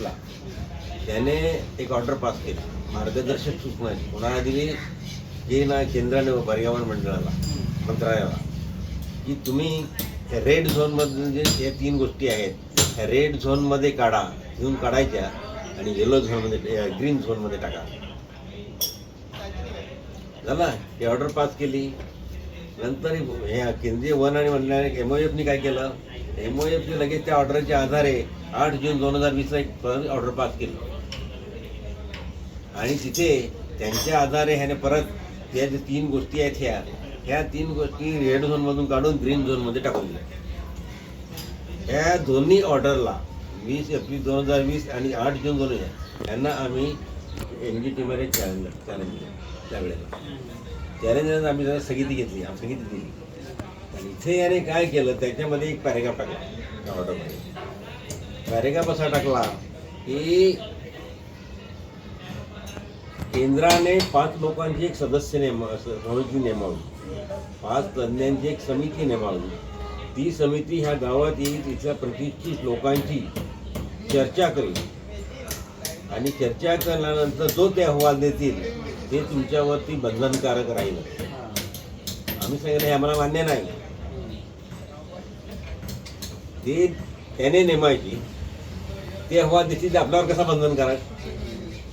वीसला त्याने एक order pass केली. मार्गदर्शक सूचना कोणाला दिली जे ना केंद्राने पर्यावरण मंडळाला मंत्रालयाला की तुम्ही रेड झोनमध्ये जे या तीन गोष्टी आहेत ह्या रेड झोनमध्ये काढा घेऊन काढायच्या आणि येलो झोनमध्ये ग्रीन झोनमध्ये टाका. झाला. ही ऑर्डर पास केली. नंतर हे केंद्रीय वन आणि वनविभाग एम ओ एफनी काय केलं? एम ओ एफने लगेच त्या ऑर्डरच्या आधारे आठ जून दोन हजार वीसला एक ऑर्डर पास केली. आणि तिथे त्यांच्या आधारे ह्याने परत या ज्या तीन गोष्टी आहेत ह्या ह्या तीन गोष्टी रेड झोनमधून काढून ग्रीन झोनमध्ये टाकून दिल्या. ह्या दोन्ही ऑर्डरला वीस एप्रिल दोन हजार वीस आणि आठ जून दोन हजार यांना आम्ही एन जी टीमध्ये चॅलेंज चॅलेंज दिलं. त्यावेळेला. चॅलेंज आम्ही जरा स्थगिती घेतली. आम्ही स्थगिती दिली. आणि इथे याने काय केलं त्याच्यामध्ये एक पॅरेग्राफ टाकला. ऑर्डरमध्ये पॅरेग्राफ असा टाकला की केंद्राने पाच लोकांची एक सदस्य नेम समिती नेमावली. पाच तज्ज्ञांची एक समिती नेमावली. ती समिती ह्या गावात येईल तिथल्या प्रतिष्ठित लोकांची चर्चा करेल. आणि चर्चा केल्यानंतर जो ते अहवाल देतील ते तुमच्यावरती बंधनकारक राहील. आम्ही सांगितलं हे आम्हाला मान्य नाही. ते त्याने नेमायची. ते अहवाल देतील ते आपल्यावर कसा बंधनकारक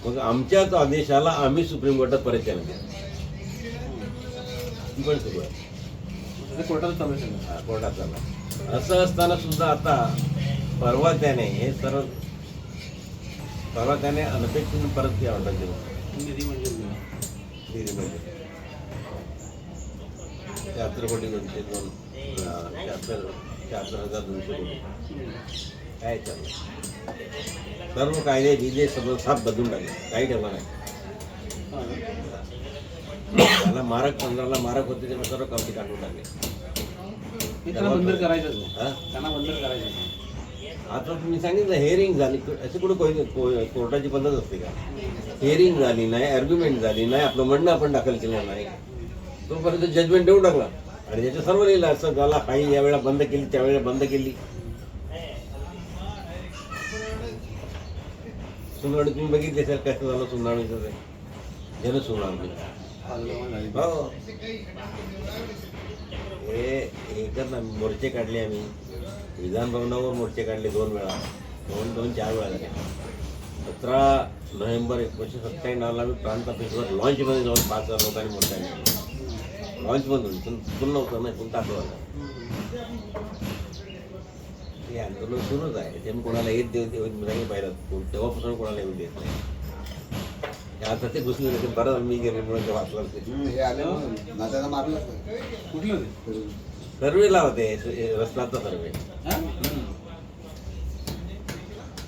मग आमच्याच आदेशाला आम्ही सुप्रीम कोर्टात परत केलं ती पण सुरू आहे. ते कोर्टात चालू. हा, कोर्टात चालला असं असताना सुद्धा आता परवा त्याने हे सर्व परवा त्याने अनपेक्षित परत ती ऑर्डर दिली निधी मंजूर केला. दिल्लीमध्ये शहात्तर कोटी दोनशे दोन शहात्तर शहात्तर हजार दोनशे कोटी काय चाललं? सर्व कायदे बिदे सगळं साफ बदलून टाकले. काही ठेवलं नाही. त्याला मारक पंधराला मारक होते तेव्हा सर्व कमी काढून टाकले. त्यांना बंद करायचं त्यांना बंद करायचं. आता तुम्ही सांगितलं हेअरिंग झाली. अशी कुठं कोई- को- कोर्टाची पद्धत असते का? हेअरिंग झाली नाही आर्ग्युमेंट झाली नाही आपलं म्हणणं आपण दाखल केलं नाही. तोपर्यंत जजमेंट देऊन टाकला. आणि त्याच्या सर्व लिहिलं असं झाला काही यावेळेला बंद केली त्यावेळेला बंद केली. सुनावणी तुम्ही बघितली असेल कसं झालं सुनावणीचं ते? जन सुनावणी पालगमन हो हे ना मोर्चे काढले आम्ही. विधान भवनावर मोर्चे काढले दोन वेळा. दोन दोन चार वेळा झाले. सतरा नोव्हेंबर एकोणीसशे सत्त्याण्णवला आम्ही प्रांत ऑफिसवर लॉन्चमध्ये जाऊन पाच हजार लोकांनी मोर्चा काढला. लॉन्चमधून पण फुल नव्हतं ना पण टाकलं हे आंदोलन सुरूच आहे. ते कोणाला येत देऊ देऊ नाही पाहिलं. तेव्हापासून कोणाला येऊ देत नाही. आता ते घुसले होते बरं मी गेले म्हणून ते वाचलं ते मारलं कुठलं ते? सर्वेला होते रस्त्याचा सर्वे?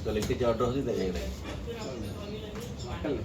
कलेक्टरची ऑर्डर होती त्याच्याकडे. नाही.